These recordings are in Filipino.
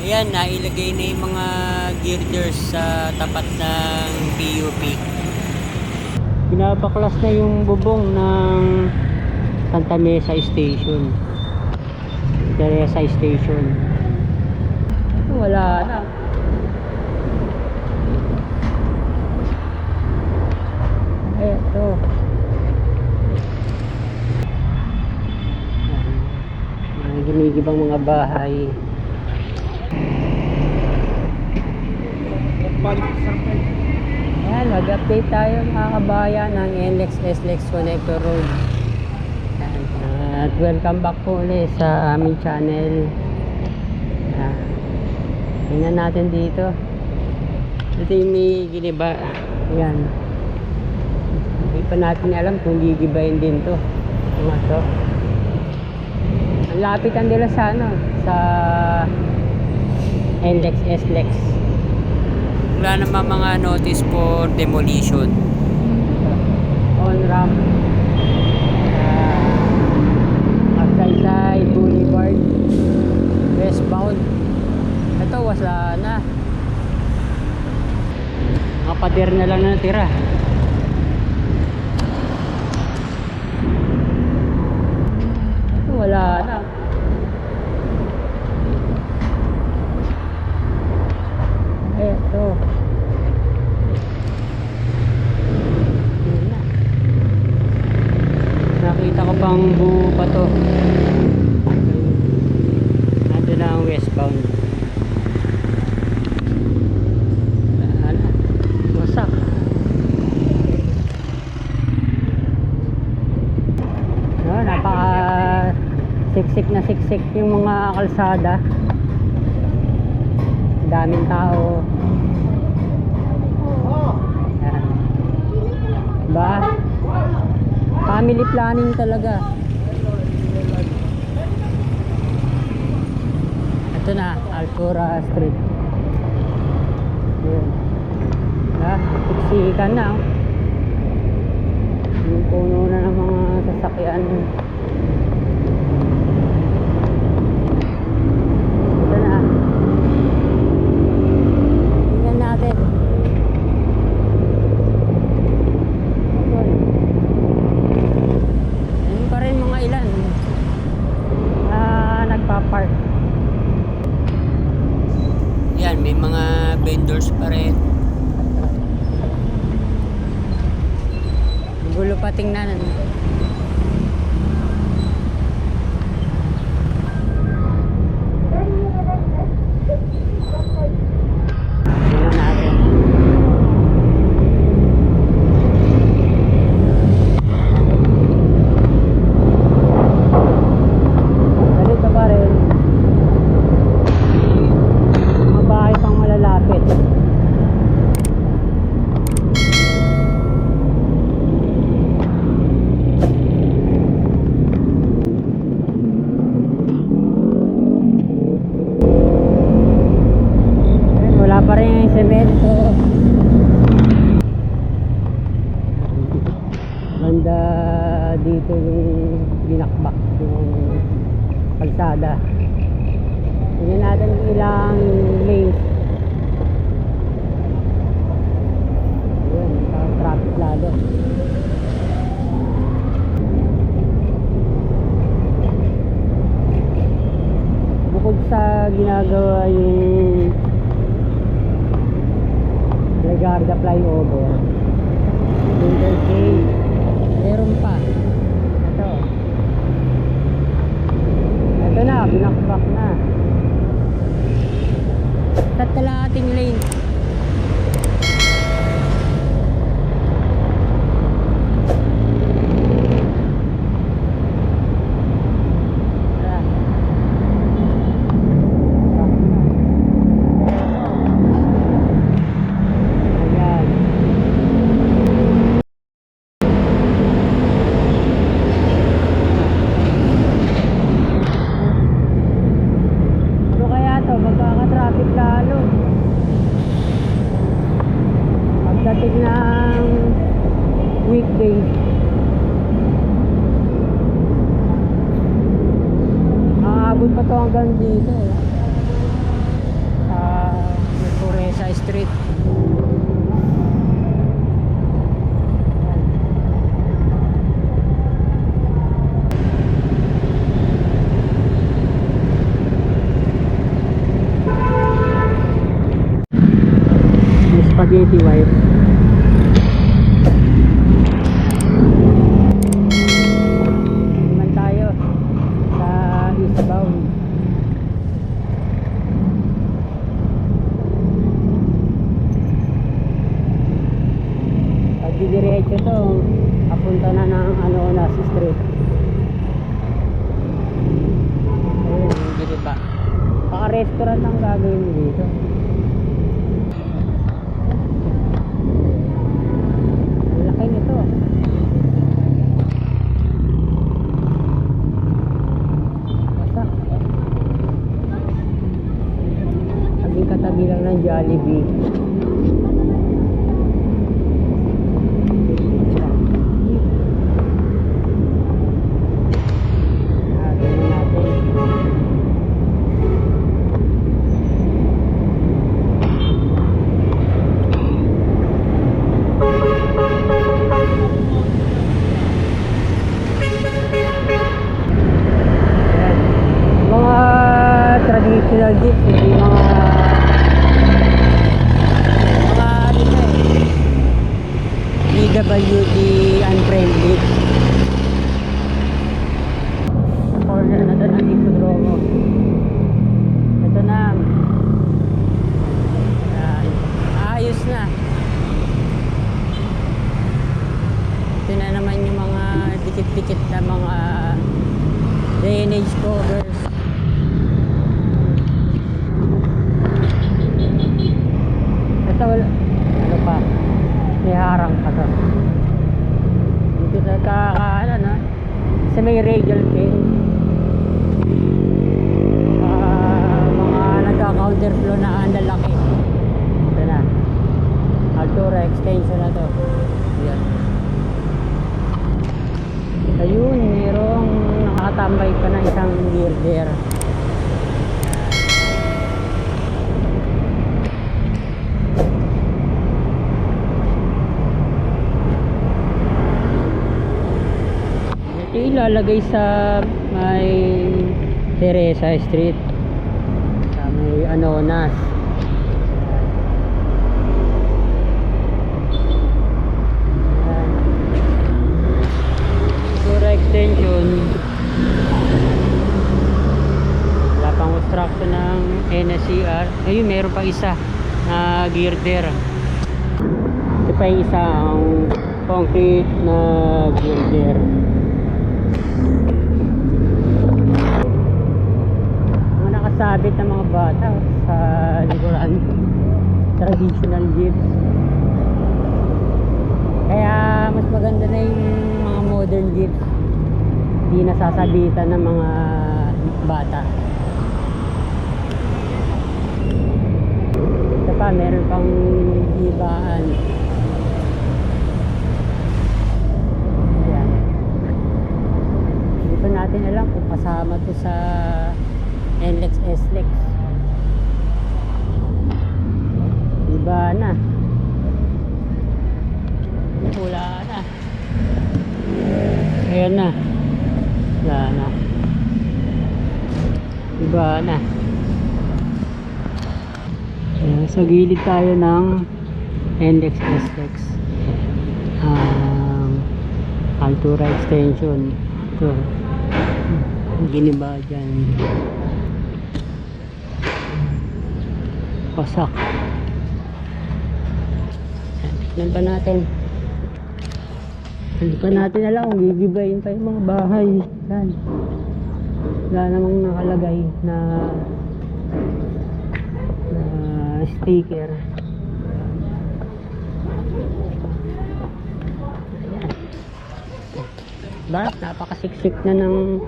Ayan, nailagay na yung mga girders sa tapat ng PUP. Pinapaklas na yung bubong ng Santa Mesa Station. Teresa Station. Wala na. Eto. Mga ginigibang mga bahay. Ayan, mag-update tayo mga kabayan ng NLEX SLEX Connector Road. Ayan, At welcome back po ulit sa aming channel. Ayan. Tingnan natin dito. Ito yung may giniba. Ayan. Hindi pa natin alam kung gigibayin din to. Mga to. Ang lapitan nila sa ano, sa NLEX SLEX. Wala naman mga notice for demolition. On ramp. Uh, Magsaysay Boulevard. Westbound. Ito wala na. Mga pader na lang na natira. Wala na. Eto. Yun na. Nakita ko pang buo pa to. Nandun na ang westbound. Wala na. Wasak. No, napaka siksik na siksik yung mga kalsada. Daming tao. Yan. ba family planning talaga. Ito na Altura Street. Yun ha siksikan na oh. yung puno na ng mga sasakyan ito na Tingnan natin. Ayun pa rin mga ilan. Ah, nagpa-park. Yan, may mga vendors pa rin. Gulo pa tingnan. Tingnan natin. Ganito pa rin. Mga bahay pang malalapit. Ayun, Wala pa rin yung semento. Banda dito yung binakbak yung kalsada. Tingnan natin ilang lanes. Ayun, traffic lalo. Bukod sa ginagawa yung Legarda flyover, interchange, meron pa. Ito. Ito na, binakbak na. Sa kalahating lane. Tara. Ayan. Ano kaya to? Magkaka-traffic lalo. Pagdating ng weekday. Aabot pa to hanggang dito eh. Street. Yung spaghetti wipe. Naman tayo sa eastbound. Pag didiretso to, papunta na ng ano na si street. Ayun, hindi ba? Baka restaurant ang gagawin dito. Laki nito. Basta. Katabi lang ng Jollibee. Ah, tingnan natin. Ayan. Mga traditional gifts, hindi mga mga ano na eh. PWD unfriendly. Corner na to ng Ipodromo. Ito na. Ayan. Ayos na. Ito na naman yung mga dikit-dikit na mga drainage covers. Ito wala. Ano pa? May harang pa to. Dito sa kaka, ano na. Sa may radial pin. Ah, mga nagka-counterflow na ang lalaki. Ito na. Altura extension na to. Yan. Ayun, merong nakatambay pa na isang girder. Ito ilalagay sa may Teresa Street. Sa may Anonas. Sura extension. Wala pang construction ng NSCR. Ayun, meron pa isa na girder. Ito pa yung isa ang concrete na girder. Mga nakasabit ng mga bata sa likuran. Traditional jeeps. Kaya mas maganda na yung mga modern jeeps. Hindi nasasabitan ng mga bata. Ito pa, meron pang ibaan. Ayan. Alam kung kasama to sa NLEX SLEX. Iba na. Wala na. Ayan na. Wala na. Iba na. Ayan, sa gilid tayo ng NLEX SLEX. Um, Altura extension. Ito. Giniba dyan. Pasak. Tignan pa natin. Hindi pa natin alam kung gigibayin pa yung mga bahay. Yan. Wala namang nakalagay na na sticker. Ba, napakasiksik na ng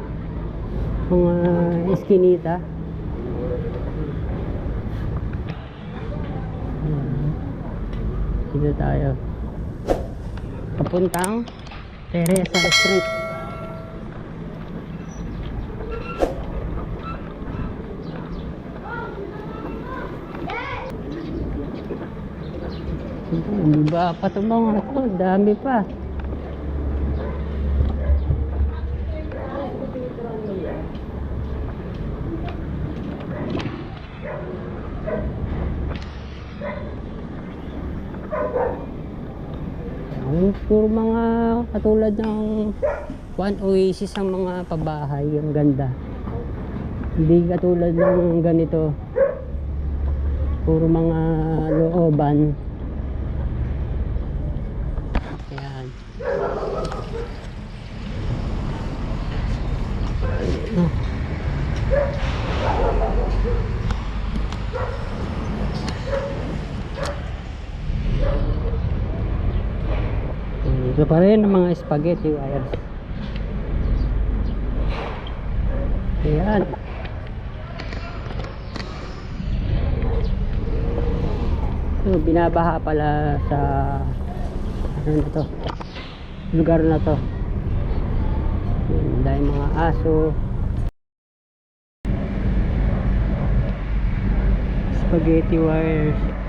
mga eskinita. Ayan. Dito tayo. Papuntang Teresa Street. Hindi ba pa itong mga to? Dami pa. Ang puro mga katulad ng One Oasis ang mga pabahay, ang ganda. Hindi katulad ng ganito. Puro mga looban. Ayan. Ah. Ito pa rin ang mga spaghetti wires. Ayan. So, binabaha pala sa ano na to lugar na to Yun, dahil mga aso spaghetti wires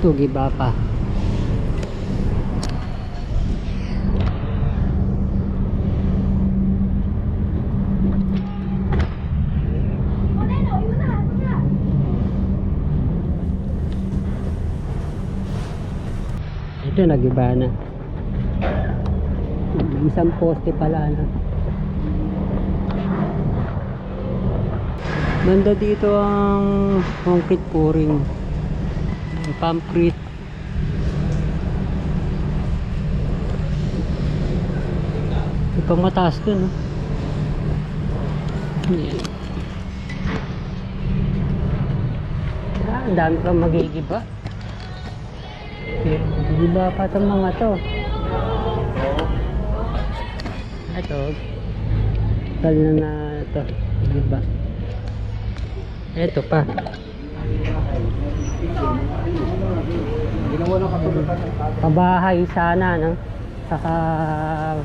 ito giba pa. Ito nagiba na. Isang poste pala na Banda dito ang concrete pouring. Ang concrete. Pang mataas dun. Oh. Yan. Ah, ang dami pang magigiba. Magigiba pa itong mga to. Ito. Tal na na ito. Magigiba. Ito pa. Pabahay sana, no? Saka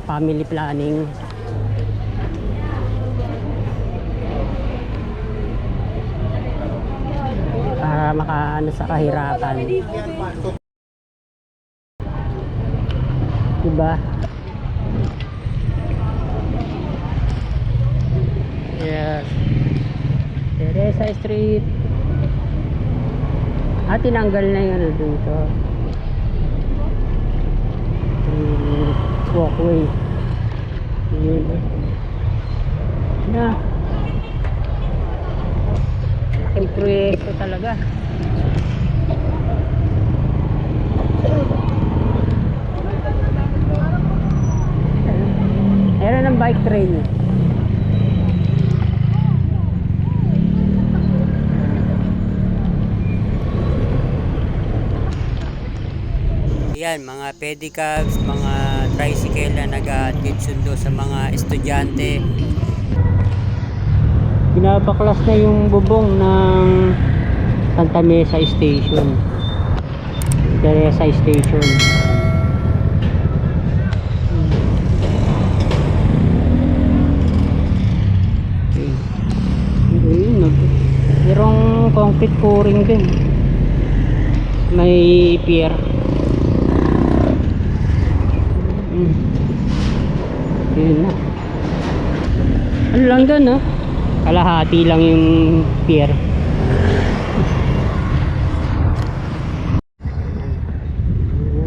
family planning. Para makaano sa kahirapan. Diba? Yes. Teresa Street. Ah, tinanggal na yung ano dito. Walkway. Yun. Na. Laking proyekto talaga. Meron ng bike trail. Yan, mga pedicabs, mga tricycle na nag-atid sundo sa mga estudyante. Pinapaklas na yung bubong ng Santa Mesa Station. Teresa Station. Okay. Ayun, nag- Merong concrete pouring din. May pier. Yun na. Ano lang doon, no? Kalahati lang yung pier.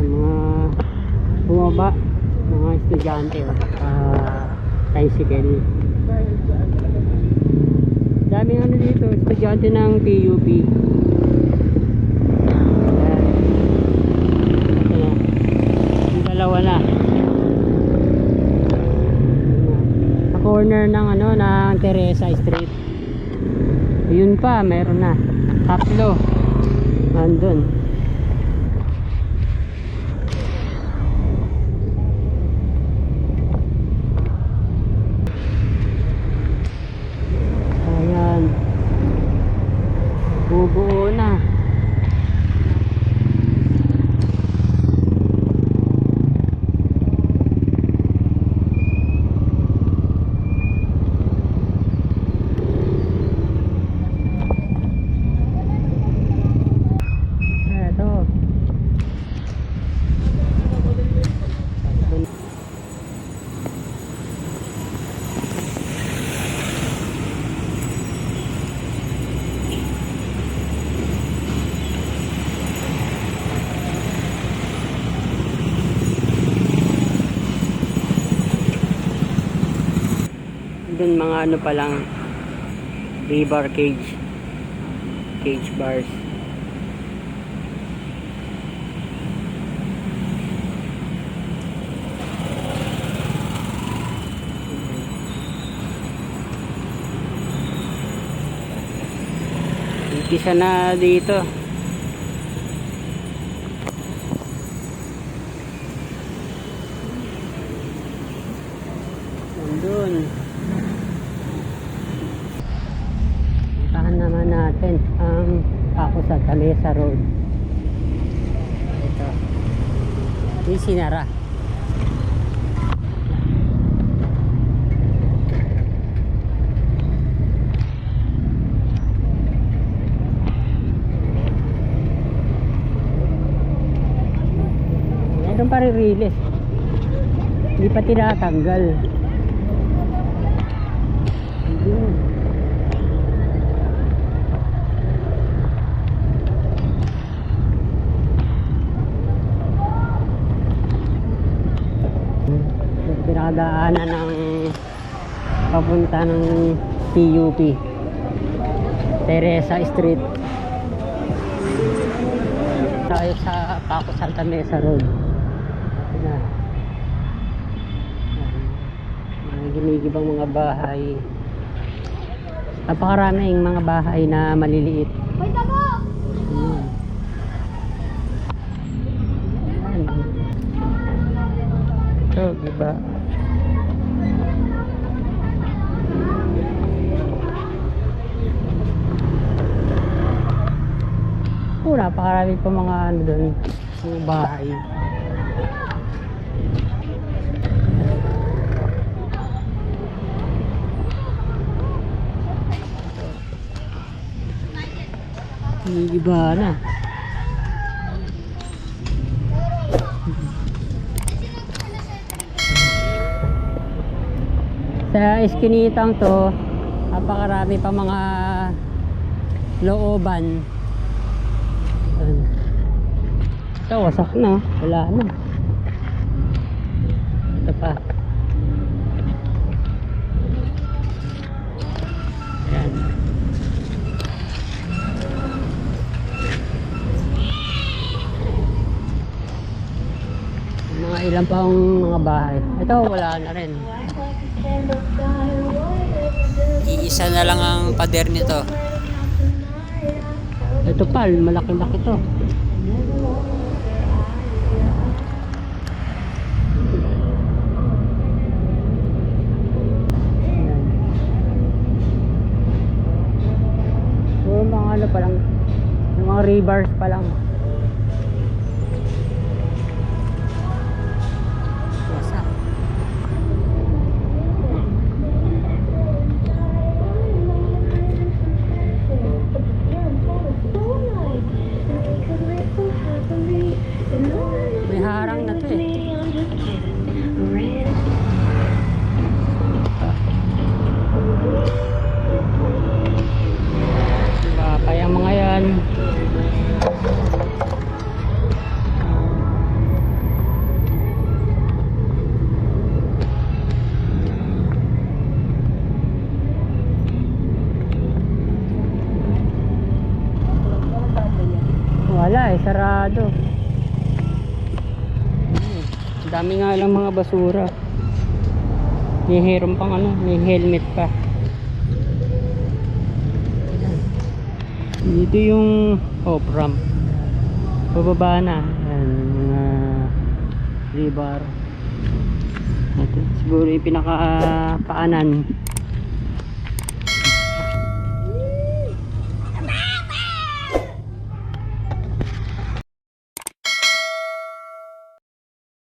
Mga bumaba, mga estudyante, ah, tricycle. Daming ano dito, estudyante ng PUP. Ayan. Ito na. Yung dalawa na. Sa corner ng ano, ng Teresa Street. Yun pa, meron na. Tatlo. Nandun. Ayan. Bubuo na. dun ano pa lang rebar cage cage bars Umpisa na dito. Nandun. Puntahan naman natin ang ako sa Calesa Road. Ito. Yung sinara. Meron pa rin riles. Hindi pa tinatanggal. Ayun. Pinakadaanan ng papunta ng PUP. Teresa Street. Tayo sa Paco Santa Mesa Road. Ayan. Mga ginigibang mga bahay. Napakaraming mga bahay na maliliit. Ayan. Ayan. Ito, diba? Napakarami pa mga ano doon, mga bahay. Iba na. Sa iskinitang to, napakarami pa mga looban. Ayan. Ito, wasak na. Wala na. Ito pa. Mga ilan pa ang mga bahay. Ito, wala na rin. Iisa na lang ang pader nito. Ito pal, malaki-laki to. 3 bars pa lang. Wala eh, sarado. Hmm, Dami nga lang mga basura. May heron pang ano, may helmet pa. Dito yung off ramp. Bababa na. Ayan, mga rebar. Ito, siguro yung pinaka paanan.